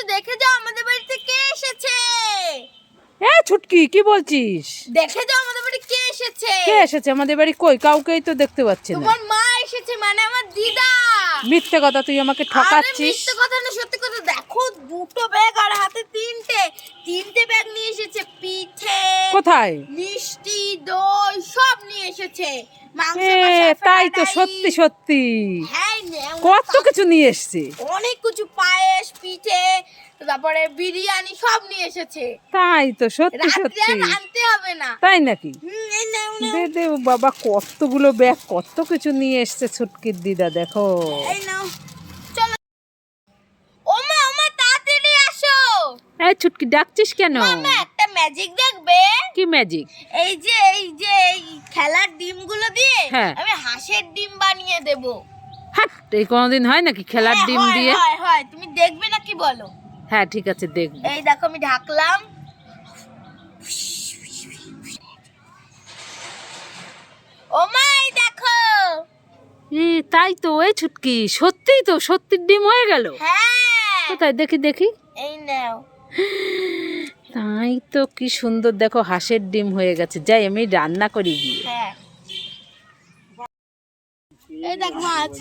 একটু দেখে যাও আমাদের বাড়িতে কে এসেছে। এ ছুটকি কি বলছিস? দেখে যাও আমাদের বাড়ি কে এসেছে। কে এসেছে? আমাদের বাড়ি কই? কাউকেই তো দেখতে পাচ্ছি না। তোমার মা এসেছে মানে আমার দিদা। মিথ্যে কথা তুই আমাকে আরে ঠকাচ্ছিস? মিথ্যে কথা না সত্যি কথা। দেখো দুটো ব্যাগ আর হাতে তিনটে। তিনটে ব্যাগ নিয়ে এসেছে পিঠে কোথায়? মিষ্টি দই সব নিয়ে এসেছে। মাংস তাই তো সত্যি সত্যি। হ্যাঁ কত কিছু নিয়ে এসছে। অনেক কিছু পায়েস পিঠে তারপরে বিরিয়ানি সব নিয়ে এসেছে। তাই তো সত্যি সত্যি। আনতে হবে না। তাই নাকি। দে দে বাবা কতগুলো ব্যাগ কত কিছু নিয়ে এসছে ছুটকির দিদা দেখো। এই ছুটকি ডাকছিস কেন? একটা ম্যাজিক দেখবে? কি ম্যাজিক এই যে এই যে এই খেলার ডিমগুলো দিয়ে হ্যাঁ। আমি হাঁসের ডিম বানিয়ে দেব। এই কোনোদিন হয় নাকি খেলার হ্যাঁ, ডিম দিয়ে? হয় হয়। তুমি দেখবে না কি বলো? হ্যাঁ ঠিক আছে দেখব। এই দেখো আমি ঢাকলাম। ও মাই দেখো। এ তাই তো এই ছুটকি। সত্যিই তো সত্যির ডিম হয়ে গেল। হ্যাঁ। কোথায়? দেখি দেখি। এই নাও। তাই তো কি সুন্দর। দেখো হাঁসের ডিম হয়ে গেছে। যাই আমি রান্না করি গিয়ে। হ্যাঁ। এই দেখ মাছ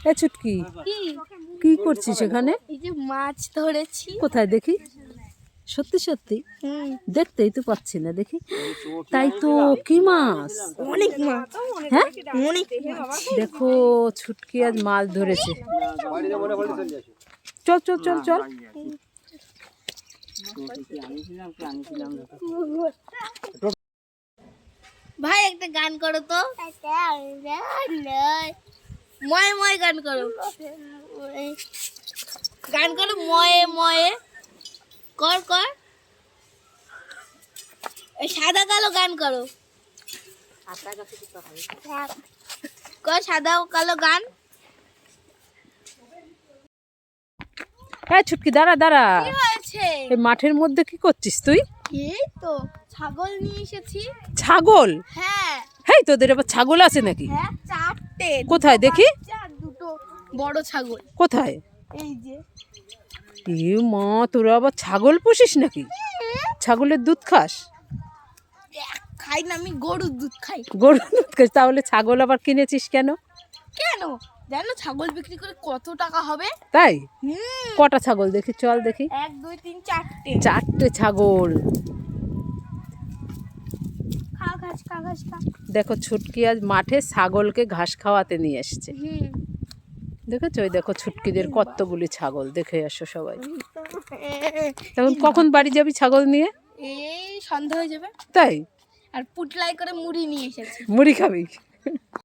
এ ছুটকি কি কি করছিস এখানে? মাছ ধরেছি। কোথায় দেখি? সত্যি সত্যি? দেখতেই তো পাচ্ছি না দেখি। তাই তো কি মাছ? অনেক মাছ। হ্যাঁ? অনেক দেখো ছুটকি আজ মাছ ধরেছে। চল চল চল চল। ভাই একটা গান করো তো। ময়ে ময়ে গান করো। গান করো ময়ে ময়ে। কর কর। সাদা কালো গান করো। কর সাদা কালো গান। হ্যাঁ ছুটকি দাঁড়া দাঁড়া। এই মাঠের মধ্যে কি করছিস তুই? এই তো ছাগল নিয়ে এসেছি। ছাগল? হ্যাঁ। হেই তোদের আবার ছাগল আছে নাকি? হ্যাঁ। কোথায়? দেখি। দুটো বড় ছাগল। কোথায়? এই যে। এ মা তোরা আবার ছাগল পুষিস নাকি? ছাগলের দুধ খাস? খাই না আমি গরুর দুধ খাই। গরুর দুধ খাস? তাহলে ছাগল আবার কিনেছিস কেন? কেন? জানো ছাগল বিক্রি করে কত টাকা হবে? তাই? কটা ছাগল দেখি? চল দেখি। এক দুই তিন চারটে। চারটে ছাগল। দেখো ছুটকি আজ মাঠে ছাগলকে ঘাস খাওয়াতে নিয়ে এসছে। হুম। দেখেছ? ওই দেখো ছুটকিদের কতগুলি ছাগল দেখে আসো সবাই। তখন কখন বাড়ি যাবি ছাগল নিয়ে? এই সন্ধ্যা হয়ে যাবে। তাই? আর পুটলাই করে মুড়ি নিয়ে এসেছে। মুড়ি খাবি?